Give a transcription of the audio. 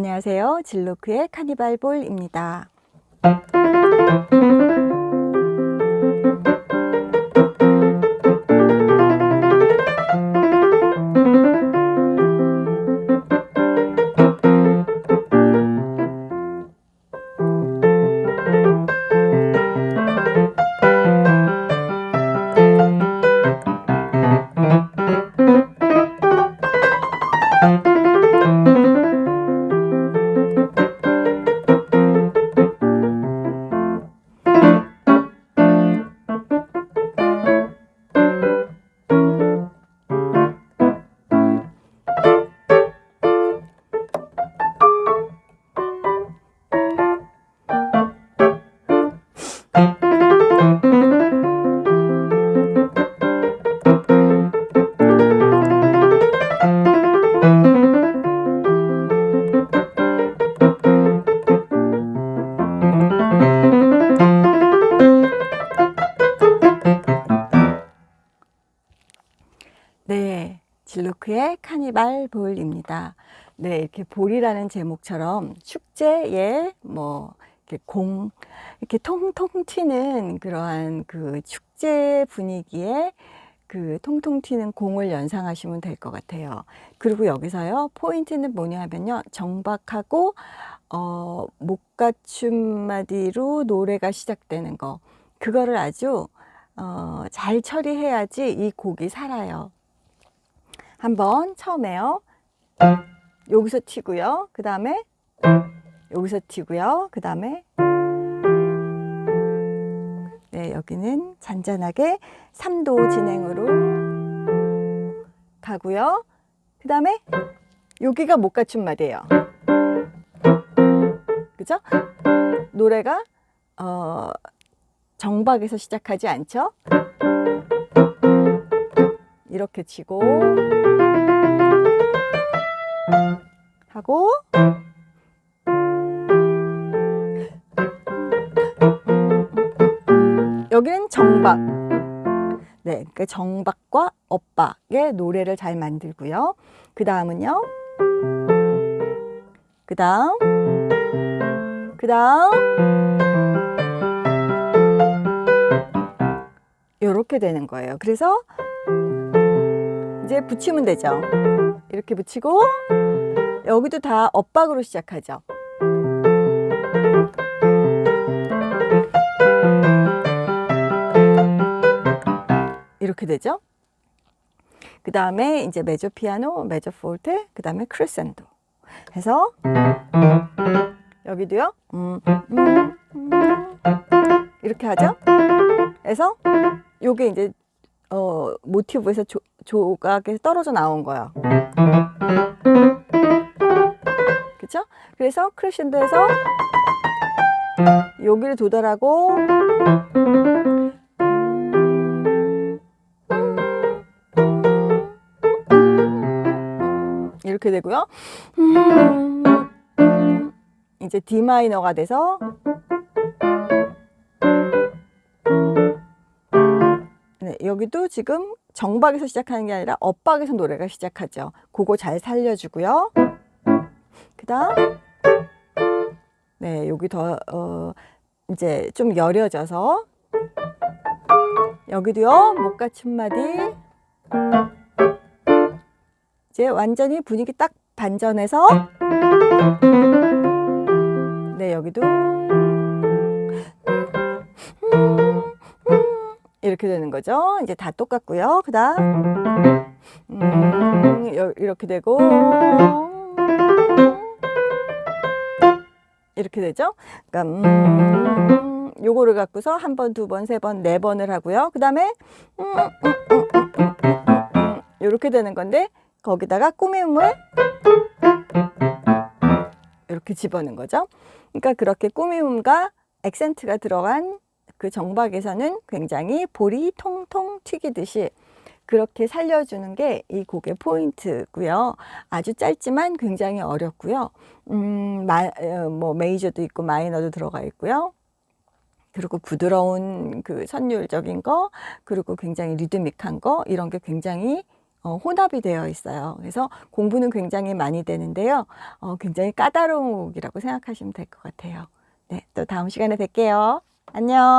안녕하세요. 진로크의 카니발 볼입니다. 네, 진로크의 카니발 볼입니다. 네, 이렇게 볼이라는 제목처럼 축제에 뭐 이렇게 공 이렇게 통통 튀는 그러한 그 축제 분위기에 그 통통 튀는 공을 연상하시면 될 것 같아요. 그리고 여기서요 포인트는 뭐냐 하면요 정박하고 어 목가춤 마디로 노래가 시작되는 거 그거를 아주 어, 잘 처리해야지 이 곡이 살아요. 한번 처음에요. 여기서 튀고요. 그 다음에 여기서 튀고요. 그 다음에 네 여기는 잔잔하게 3도 진행으로 가고요. 그 다음에 여기가 못 갖춘 말이에요. 그죠? 노래가 어, 정박에서 시작하지 않죠? 이렇게 치고 하고 여기는 정박. 네, 그 정박과 엇박의 노래를 잘 만들고요. 그 다음은요. 그 다음, 그 다음, 이렇게 되는 거예요. 그래서 이제 붙이면 되죠. 이렇게 붙이고 여기도 다 엇박으로 시작하죠. 이렇게 되죠. 그 다음에 이제 메조 피아노, 메조 포르테, 그 다음에 크레센도 해서 여기도요. 음, 음, 음, 이렇게 하죠. 해서 요게 이제 어, 모티브에서 조, 조각에 떨어져 나온 거예요. 그쵸? 그래서 크레센도에서 여기를 도달하고 이렇게 되고요. 이제 D 마이너가 돼서 네, 여기도 지금 정박에서 시작하는 게 아니라 엇박에서 노래가 시작하죠. 그거 잘 살려주고요. 그 다음, 네, 여기 더, 어, 이제 좀 여려져서, 여기도요, 목가춤 마디. 이제 완전히 분위기 딱 반전해서, 네, 여기도, 이렇게 되는 거죠. 이제 다 똑같고요. 그 다음, 음, 여- 이렇게 되고, 이렇게 되죠. 그러니까, 음, 요거를 갖고서 한 번, 두 번, 세 번, 네 번을 하고요. 그 다음에, 음, 음, 음, 음, 이렇게 되는 건데, 거기다가 꾸밈을 이렇게 집어넣는 거죠. 그러니까 그렇게 꾸밈과 액센트가 들어간 그 정박에서는 굉장히 볼이 통통 튀기듯이 그렇게 살려주는 게 이 곡의 포인트고요. 아주 짧지만 굉장히 어렵고요. 음, 마, 어, 뭐 메이저도 있고 마이너도 들어가 있고요. 그리고 부드러운 그 선율적인 거, 그리고 굉장히 리드믹한 거 이런 게 굉장히 어, 혼합이 되어 있어요. 그래서 공부는 굉장히 많이 되는데요. 어, 굉장히 까다로운 곡이라고 생각하시면 될 것 같아요. 네, 또 다음 시간에 뵐게요. 안녕.